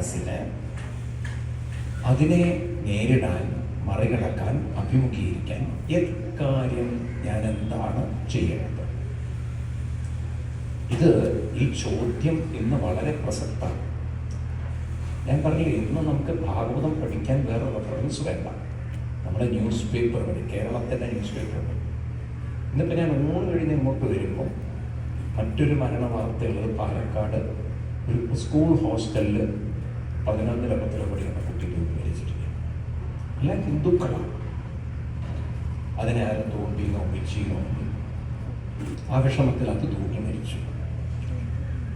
മനസ്സിന് അതിനെ നേരിടാൻ മറികടക്കാൻ അഭിമുഖീകരിക്കാൻ എക്കാര്യം ഞാൻ എന്താണ് ചെയ്യേണ്ടത്? ഇത് ഈ ചോദ്യം ഇന്ന് വളരെ പ്രസക്തമാണ്. ഞാൻ പറഞ്ഞു ഇന്ന് നമുക്ക് ഭാഗവതം പഠിക്കാൻ വേറെ റെഫറൻസ് വേണ്ട. നമ്മുടെ ന്യൂസ് പേപ്പർ വഴി കേരളത്തിന്റെ ന്യൂസ് പേപ്പർ വഴി ഇന്നിപ്പോൾ ഞാൻ ഊണ് കഴിഞ്ഞ് ഇങ്ങോട്ട് വരുമ്പോൾ മറ്റൊരു മരണ വാർത്തയുള്ളത് പാലക്കാട് ഒരു സ്കൂൾ ഹോസ്റ്റലിൽ പതിനൊന്നിലോ പത്തിലോ പഠിക്കുന്ന കുട്ടികൾ മരിച്ചിട്ടില്ല അല്ല? ഹിന്ദുക്കളാണ്. അതിനെ ആരും തോണ്ടിയെന്നോ വെച്ചിയെന്നോ ആ വിഷമത്തിൽ അത് തൂക്കി മരിച്ചു.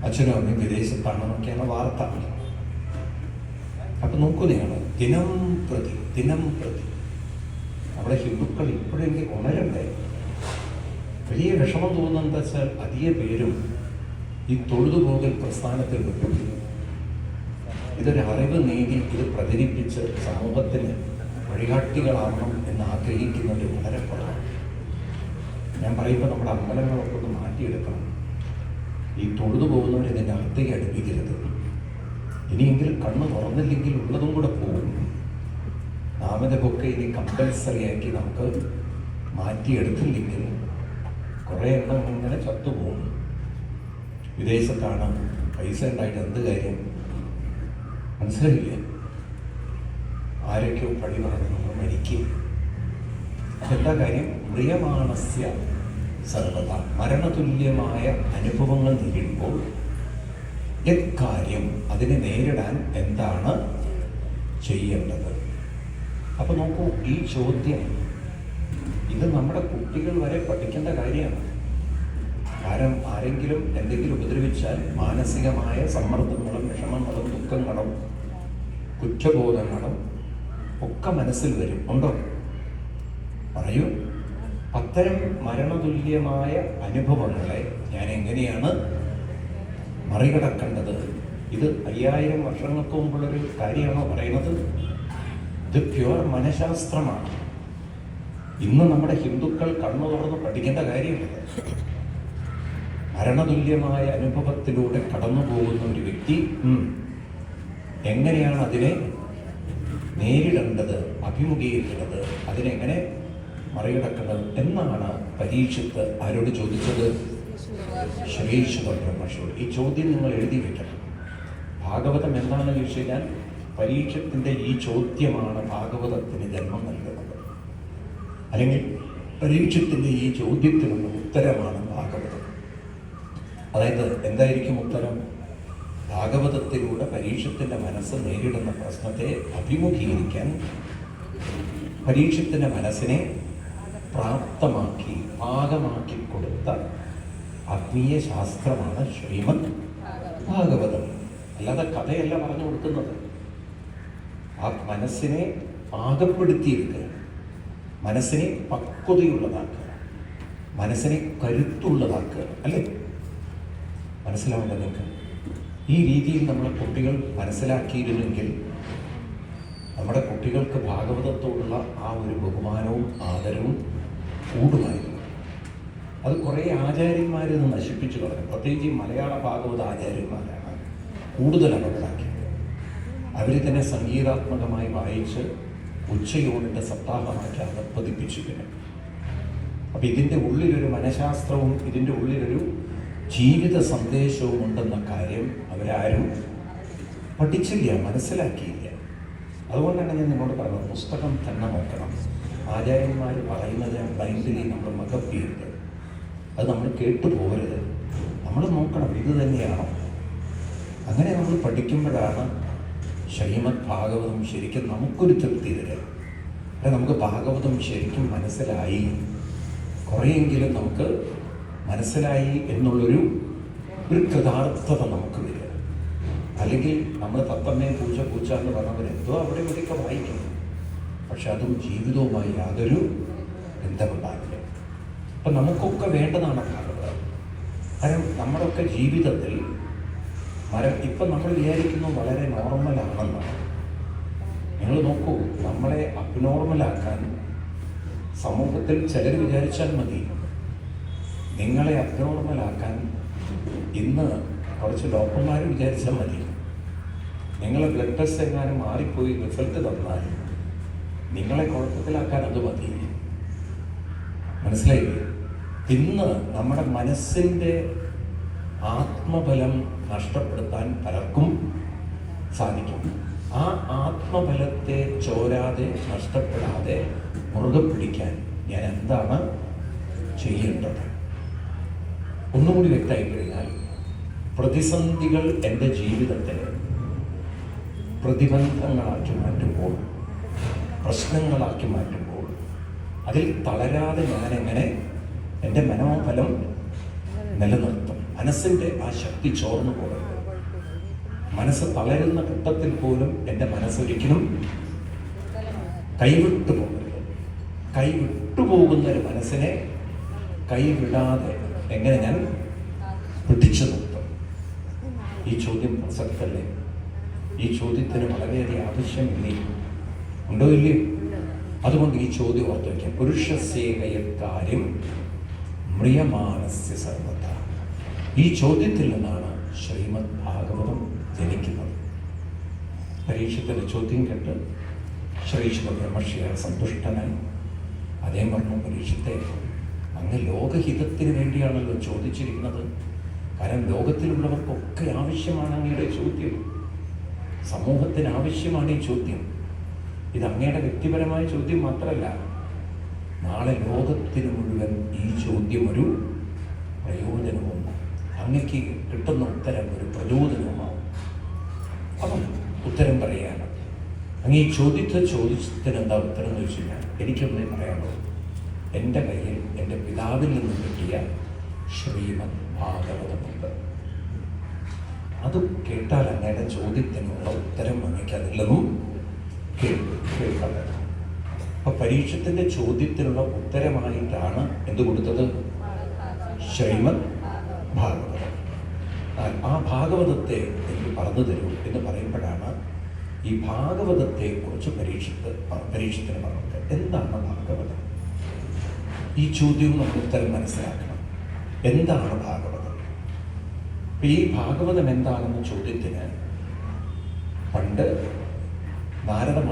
അച്ഛനും അമ്മയും വിദേശത്താണെന്നൊക്കെയാണ് വാർത്ത അപ്പൊ നോക്കുന്നതാണ് ദിനം പ്രതി ദിനം പ്രതി. അവിടെ ഹിന്ദുക്കൾ ഇപ്പോഴെങ്കിൽ ഉണരണ്ടേ? വലിയ വിഷമം തോന്നുന്നത് എന്താ വെച്ചാൽ അധിക പേരും ഈ തൊഴുതുപോകൽ പ്രസ്ഥാനത്തിൽ വിട്ടു ഇതൊരു അറിവ് നേടി ഇത് പ്രചരിപ്പിച്ച് സമൂഹത്തിന് വഴികാട്ടികളാവണം എന്ന് ആഗ്രഹിക്കുന്നത് വളരെ കുറവാണ്. ഞാൻ പറയുമ്പോൾ നമ്മുടെ അമ്പലങ്ങളൊക്കെ ഒന്ന് മാറ്റിയെടുക്കണം. ഈ തൊഴുതു പോകുന്നവർ ഇതിന്റെ അർത്ഥയ്ക്ക് അടുപ്പിക്കരുത്. ഇനിയെങ്കിലും കണ്ണ് തുറന്നില്ലെങ്കിൽ ഉള്ളതും കൂടെ പോകും. നാമതൊക്കെ ഇനി കമ്പൽസറി ആക്കി നമുക്ക് മാറ്റിയെടുത്തില്ലെങ്കിൽ കുറേ എണ്ണം ഇങ്ങനെ ചത്തുപോകും. വിദേശത്താണ് പൈസ ഉണ്ടായിട്ട് എന്ത് കാര്യം? മനസ്സിലായില്ല? ആരൊക്കെയോ പഴി പറഞ്ഞു നമ്മൾ മരിക്കും അതെന്താ കാര്യം? പ്രിയമാണസ്യ സർവത. മരണതുല്യമായ അനുഭവങ്ങൾ നേരിടുമ്പോൾ എക്കാര്യം അതിനെ നേരിടാൻ എന്താണ് ചെയ്യേണ്ടത്? അപ്പോൾ നോക്കൂ ഈ ചോദ്യം ഇത് നമ്മുടെ കുട്ടികൾ വരെ പഠിക്കേണ്ട കാര്യമാണ്. കാരണം ആരെങ്കിലും എന്തെങ്കിലും ഉപദ്രവിച്ചാൽ മാനസികമായ സമ്മർദ്ദങ്ങളും വിഷമങ്ങളും ദുഃഖങ്ങളും കുറ്റബോധങ്ങളും ഒക്കെ മനസ്സിൽ വരും. ഉണ്ടോ? പറയൂ. അത്തരം മരണതുല്യമായ അനുഭവങ്ങളെ ഞാൻ എങ്ങനെയാണ് മറികടക്കേണ്ടത്? ഇത് അയ്യായിരം വർഷങ്ങൾക്ക് മുമ്പുള്ളൊരു കാര്യമാണോ പറയുന്നത്? ഇത് പ്യുവർ മനഃശാസ്ത്രമാണ്. ഇന്ന് നമ്മുടെ ഹിന്ദുക്കൾ കണ്ണു തുറന്ന് പഠിക്കേണ്ട കാര്യമില്ല. മരണതുല്യമായ അനുഭവത്തിലൂടെ കടന്നു പോകുന്ന ഒരു വ്യക്തി എങ്ങനെയാണ് അതിനെ നേരിടേണ്ടത് അഭിമുഖീകരിക്കേണ്ടത് അതിനെങ്ങനെ മറികടക്കേണ്ടത് എന്നാണ് പരീക്ഷത്ത് ആരോട് ചോദിച്ചത്? ശ്രീശ്വര ബ്രഹ്മശോട് ഈ ചോദ്യം നിങ്ങൾ എഴുതി വെക്കണം. ഭാഗവതം എന്താണെന്ന് ചോദിച്ചു കഴിഞ്ഞാൽ പരീക്ഷത്തിന്റെ ഈ ചോദ്യമാണ് ഭാഗവതത്തിന് ജന്മം നൽകുന്നത്. അല്ലെങ്കിൽ പരീക്ഷത്തിന്റെ ഈ ചോദ്യത്തിനുള്ള ഉത്തരമാണ് ഭാഗവതം. അതായത് എന്തായിരിക്കും ഉത്തരം? ഭാഗവതത്തിലൂടെ പരീക്ഷത്തിന്റെ മനസ്സ് നേരിടുന്ന പ്രശ്നത്തെ അഭിമുഖീകരിക്കാൻ പരീക്ഷത്തിന്റെ മനസ്സിനെ പ്രാപ്തമാക്കി പാകമാക്കി കൊടുത്ത ആത്മീയ ശാസ്ത്രമാണ് ശ്രീമദ് ഭാഗവതം. അല്ലാതെ കഥയല്ല പറഞ്ഞു കൊടുക്കുന്നത്. ആ മനസ്സിനെ പാകപ്പെടുത്തിയെടുക്കുക. മനസ്സിനെ പക്വതയുള്ളതാക്കുക. മനസ്സിനെ കരുത്തുള്ളതാക്കുക. അല്ലേ? മനസ്സിലാവേണ്ട നിങ്ങൾക്ക് ഈ രീതിയിൽ നമ്മൾ കുട്ടികൾ മനസ്സിലാക്കിയിരുന്നെങ്കിൽ നമ്മുടെ കുട്ടികൾക്ക് ഭാഗവതത്തോടുള്ള ആ ഒരു ബഹുമാനവും ആദരവും കൂടുമായിരുന്നു. അത് കുറേ ആചാര്യന്മാരിൽ നിന്ന് നശിപ്പിച്ചു കളഞ്ഞു. പ്രത്യേകിച്ച് മലയാള ഭാഗവത ആചാര്യന്മാരാണ് കൂടുതൽ അപകടാക്കിയത് അവർ തന്നെ സംഗീതാത്മകമായി വായിച്ച് ഉച്ചയോടിന്റെ സപ്താഹമാക്കി അകപ്പതിപ്പിച്ചിരിക്കുന്നു അപ്പം ഇതിന്റെ ഉള്ളിലൊരു മനഃശാസ്ത്രവും ഇതിന്റെ ഉള്ളിലൊരു ജീവിത സന്ദേശവും ഉണ്ടെന്ന കാര്യം അവരാരും പഠിച്ചില്ല മനസ്സിലാക്കിയില്ല. അതുകൊണ്ടാണ് ഞാൻ നിങ്ങളോട് പറഞ്ഞത് പുസ്തകം തന്നെ നോക്കണം. ആചാര്യന്മാർ പറയുന്നത് ബ്ലൈൻഡലി നമ്മൾ മകപ്പിയുണ്ട് അത് നമ്മൾ കേട്ടു പോകരുത്. നമ്മൾ നോക്കണം ഇത് തന്നെയാണോ? അങ്ങനെ നമ്മൾ പഠിക്കുമ്പോഴാണ് ശ്രീമദ് ഭാഗവതം ശരിക്കും നമുക്കൊരു തൃപ്തി തരിക നമുക്ക് ഭാഗവതം ശരിക്കും മനസ്സിലായി. കുറേയെങ്കിലും നമുക്ക് മനസ്സിലായി എന്നുള്ളൊരു ഒരു കൃതാർത്ഥത നമുക്ക് വരിക. അല്ലെങ്കിൽ നമ്മൾ തത്തമ്മയെ പൂച്ച പൂച്ച എന്ന് പറഞ്ഞവർ എന്തോ അവിടെ ഇവിടെയൊക്കെ വായിക്കും. പക്ഷെ അതും ജീവിതവുമായി യാതൊരു ബന്ധമുണ്ടാകില്ല. അപ്പം നമുക്കൊക്കെ വേണ്ടതാണ് ഭാഗവതം കാരണം നമ്മളൊക്കെ ജീവിതത്തിൽ മരം ഇപ്പം നമ്മൾ വിചാരിക്കുന്നു വളരെ നോർമലാണെന്നാണ് നിങ്ങൾ നോക്കൂ നമ്മളെ അബ്നോർമലാക്കാൻ സമൂഹത്തിൽ ചിലർ വിചാരിച്ചാൽ മതി. നിങ്ങളെ അബ്നോർമലാക്കാൻ ഇന്ന് കുറച്ച് ഡോക്ടർമാർ വിചാരിച്ചാൽ മതി. നിങ്ങൾ ബ്ലഡ് ടെസ്റ്റ് എങ്ങാനും മാറിപ്പോയി റിസൾട്ട് തന്നാൽ നിങ്ങളെ കുഴപ്പത്തിലാക്കാൻ അത് മതി. മനസ്സിലായില്ലേ? ഇന്ന് നമ്മുടെ മനസ്സിന്റെ ആത്മബലം നഷ്ടപ്പെടുത്താൻ പലർക്കും സാധിക്കും. ആ ആത്മബലത്തെ ചോരാതെ നഷ്ടപ്പെടാതെ മുറുകെ പിടിക്കാൻ ഞാൻ എന്താണ് ചെയ്യേണ്ടത്? ഒന്നുകൂടി വ്യക്തമായി കഴിഞ്ഞാൽ പ്രതിസന്ധികൾ എന്റെ ജീവിതത്തെ പ്രതിബന്ധങ്ങളാക്കി മാറ്റുമ്പോൾ പ്രശ്നങ്ങളാക്കി മാറ്റുമ്പോൾ അതിൽ തളരാതെ ഞാനെങ്ങനെ എന്റെ മനോഫലം നിലനിർത്തും? മനസ്സിന്റെ ആ ശക്തി ചോർന്നു പോകരുത്. മനസ്സ് തളരുന്ന ഘട്ടത്തിൽ പോലും എന്റെ മനസ്സൊരിക്കലും കൈവിട്ടു പോകരുത്. കൈവിട്ടു പോകുന്ന ഒരു മനസ്സിനെ കൈവിടാതെ എങ്ങനെ ഞാൻ പിടിച്ചു നിർത്തും? ഈ ചോദ്യം പ്രസക്തല്ലേ? ഈ ചോദ്യത്തിന് വളരെയധികം ആവശ്യമില്ലേ? ഉണ്ടോ ഇല്ലയോ അതുകൊണ്ട് ഈ ചോദ്യം ഓർത്ത് വയ്ക്കാം. പുരുഷ സേവയക്കാര്യം മ്രിയമാനസ്യ സർവത. ഈ ചോദ്യത്തിൽ നിന്നാണ് ശ്രീമദ് ഭാഗവതം ജനിക്കുന്നത്. പരീക്ഷത്തിന്റെ ചോദ്യം കേട്ട് ശ്രീശ്വര ബ്രഹ്മർഷിയാൽ സന്തുഷ്ടനായി അദ്ദേഹം പറഞ്ഞു പരീക്ഷത്തെ അങ്ങ് ലോകഹിതത്തിന് വേണ്ടിയാണല്ലോ ചോദിച്ചിരിക്കുന്നത്. കാരണം ലോകത്തിലുള്ളവർക്കൊക്കെ ആവശ്യമാണ് അങ്ങയുടെ ചോദ്യം. സമൂഹത്തിന് ആവശ്യമാണ് ഈ ചോദ്യം. ഇത് അങ്ങയുടെ വ്യക്തിപരമായ ചോദ്യം മാത്രമല്ല. നാളെ ലോകത്തിന് മുഴുവൻ ഈ ചോദ്യം ഒരു പ്രയോജനവും അങ്ങക്ക് കിട്ടുന്ന ഉത്തരം ഒരു പ്രചോദനവുമാവും. അപ്പം ഉത്തരം പറയാനാണ്. അങ്ങ് ഈ ചോദ്യത്തെ ചോദിച്ചതിന് എന്താ ഉത്തരം എന്ന് ചോദിച്ചു കഴിഞ്ഞാൽ എനിക്കൊന്നേ പറയാനുള്ളൂ എന്റെ കയ്യിൽ എന്റെ പിതാവിൽ നിന്ന് കിട്ടിയ ശ്രീമദ് ഭാഗവതമുണ്ട് അത് കേട്ടാൽ അങ്ങയുടെ ചോദ്യത്തിനുള്ള ഉത്തരം അങ്ങക്ക് അതില്ലെന്നും കേൾക്കും. കേൾക്കാൻ പറ്റും അപ്പൊ പരീക്ഷത്തിന്റെ ചോദ്യത്തിനുള്ള ഉത്തരമായിട്ടാണ് എന്ത് കൊടുത്തത്? ശ്രീമദ് ഭാഗവതം. ആ ഭാഗവതത്തെ എനിക്ക് പറഞ്ഞു തരൂ എന്ന് പറയുമ്പോഴാണ് ഈ ഭാഗവതത്തെ കുറിച്ച് പരീക്ഷത്ത് പരീക്ഷത്തിന് പറഞ്ഞത്. എന്താണ് ഭാഗവതം? ഈ ചോദ്യവും നമ്മൾ ഉത്തരം മനസ്സിലാക്കണം. എന്താണ് ഭാഗവതം? ഈ ഭാഗവതം എന്താണെന്ന ചോദ്യത്തിന് പണ്ട് നാരദ